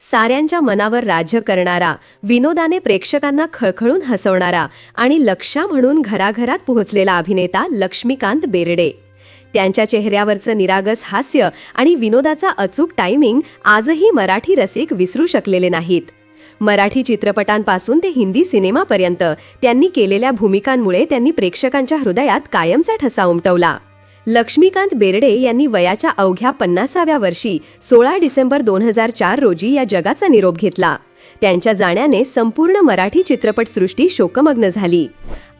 साऱ्यांच्या मनावर राज्य करणारा विनोदाने प्रेक्षकांना खळखळून हसवणारा आणि लक्षा म्हणून घराघरात पोहोचलेला अभिनेता लक्ष्मीकांत बेर्डे. त्यांच्या चेहऱ्यावरचं निरागस हास्य आणि विनोदाचा अचूक टायमिंग आजही मराठी रसिक विसरू शकलेले नाहीत. मराठी चित्रपटांपासून ते हिंदी सिनेमापर्यंत त्यांनी केलेल्या भूमिकांमुळे त्यांनी प्रेक्षकांच्या हृदयात कायमचा ठसा उमटवला. लक्ष्मीकांत बेर्डे यांनी वयाच्या अवघ्या पन्नासाव्या वर्षी सोळा डिसेंबर दोन हजार चार रोजी या जगाचा निरोप घेतला. त्यांच्या जाण्याने संपूर्ण मराठी चित्रपटसृष्टी शोकमग्न झाली.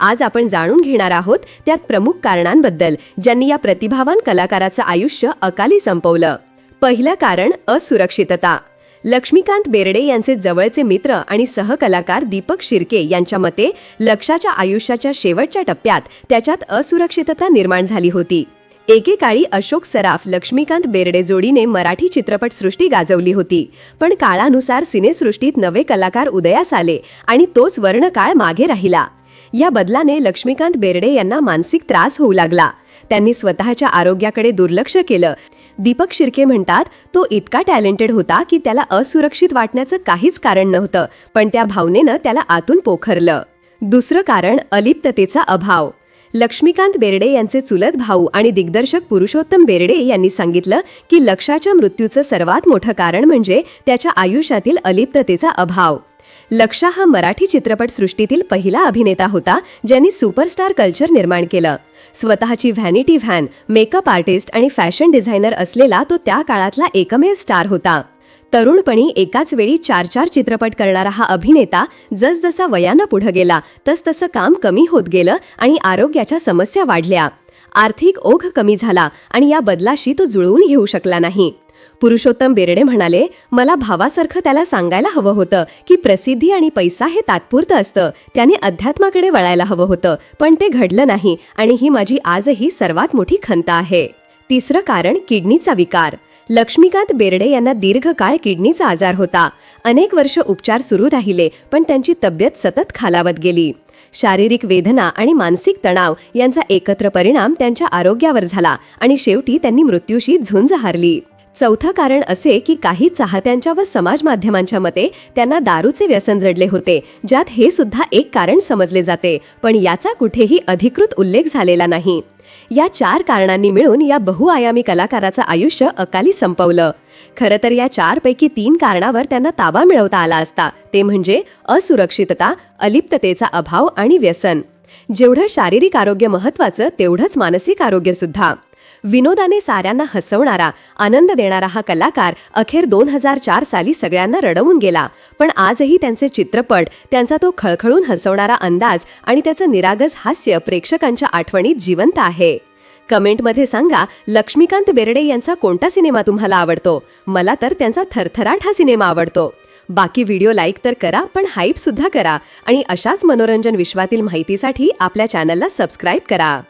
आज आपण जाणून घेणार आहोत त्यात प्रमुख कारणांबद्दल ज्यांनी या प्रतिभावान कलाकाराचं आयुष्य अकाली संपवलं. पहिलं कारण असुरक्षितता. लक्ष्मीकांत बेर्डे यांचे जवळचे मित्र आणि सहकलाकार दीपक शिर्के यांच्या मते लक्षाच्या आयुष्याच्या शेवटच्या टप्प्यात त्याच्यात असुरक्षितता निर्माण झाली होती. एकेकाळी अशोक सराफ लक्ष्मीकांत बेर्डे जोडीने मराठी चित्रपटसृष्टी गाजवली होती. पण काळानुसार सिनेसृष्टीत नवे कलाकार उदयास आले आणि तोच वर्णकाळ मागे राहिला. या बदलाने लक्ष्मीकांत बेर्डे यांना मानसिक त्रास होऊ लागला. त्यांनी स्वतःच्या आरोग्याकडे दुर्लक्ष केलं. दीपक शिर्के म्हणतात तो इतका टॅलेंटेड होता की त्याला असुरक्षित वाटण्याचं काहीच कारण नव्हतं पण त्या भावनेनं त्याला आतून पोखरलं. दुसरं कारण अलिप्ततेचा अभाव. लक्ष्मीकांत बेर्डे यांचे चुलत भाऊ आणि दिग्दर्शक पुरुषोत्तम बेर्डे यांनी सांगितलं की लक्षाच्या मृत्यूचं सर्वात मोठं कारण म्हणजे त्याच्या आयुष्यातील अलिप्ततेचा अभाव. लक्षा हा मराठी चित्रपटसृष्टीतील पहिला अभिनेता होता ज्यांनी सुपरस्टार कल्चर निर्माण केलं. स्वतःची व्हॅनिटी व्हॅन मेकअप आर्टिस्ट आणि फॅशन डिझायनर असलेला तो त्या काळातला एकमेव स्टार होता. तरुणपणी एकाच वेळी चार चार चित्रपट करणारा हा अभिनेता जसजसा वयानं पुढं गेला तसतसं काम कमी होत गेलं आणि आरोग्याच्या समस्या वाढल्या. आर्थिक ओघ कमी झाला आणि या बदलाशी तो जुळवून घेऊ शकला नाही. पुरुषोत्तम बेर्डे म्हणाले मला भावासारखं त्याला सांगायला हवं होतं की प्रसिद्धी आणि पैसा हे तात्पुरतं असतं. त्याने अध्यात्माकडे वळायला हवं होतं पण ते घडलं नाही आणि ही माझी आजही सर्वात मोठी खंत आहे. तिसरं कारण किडनीचा विकार. लक्ष्मीकांत बेर्डे यांना दीर्घकाळ किडनीचा आजार होता. अनेक वर्ष उपचार सुरू राहिले पण त्यांची तब्येत सतत खालावत गेली. शारीरिक वेदना आणि मानसिक तणाव यांचा एकत्र परिणाम त्यांच्या आरोग्यावर झाला आणि शेवटी त्यांनी मृत्यूशी झुंज हारली. चौथं कारण असे की काही चाहत्यांच्या व समाज माध्यमांच्या मते त्यांना दारूचे व्यसन जडले होते ज्यात हे सुद्धा एक कारण समजले जाते पण याचा कुठेही अधिकृत उल्लेख झालेला नाही. या चार कारणांनी मिळून या बहुआयामी कलाकाराचं आयुष्य अकाली संपवलं. खरं तर या चारपैकी तीन कारणावर त्यांना ताबा मिळवता आला असता. ते म्हणजे असुरक्षितता अलिप्ततेचा अभाव आणि व्यसन. जेवढं शारीरिक आरोग्य महत्वाचं तेवढंच मानसिक आरोग्य सुद्धा. विनोदाने साऱ्यांना हसवणारा आनंद देणारा हा कलाकार अखेर दोन हजार चार साली सगळ्यांना रडवून गेला. पण आजही त्यांचे चित्रपट त्यांचा तो खळखळून हसवणारा अंदाज आणि त्याचं निरागस हास्य प्रेक्षकांच्या आठवणीत जिवंत आहे. कमेंटमध्ये सांगा लक्ष्मीकांत बेर्डे यांचा कोणता सिनेमा तुम्हाला आवडतो? मला तर त्यांचा थरथराट हा सिनेमा आवडतो. बाकी व्हिडिओ लाईक तर करा पण हाईप सुद्धा करा आणि अशाच मनोरंजन विश्वातील माहितीसाठी आपल्या चॅनलला सबस्क्राईब करा.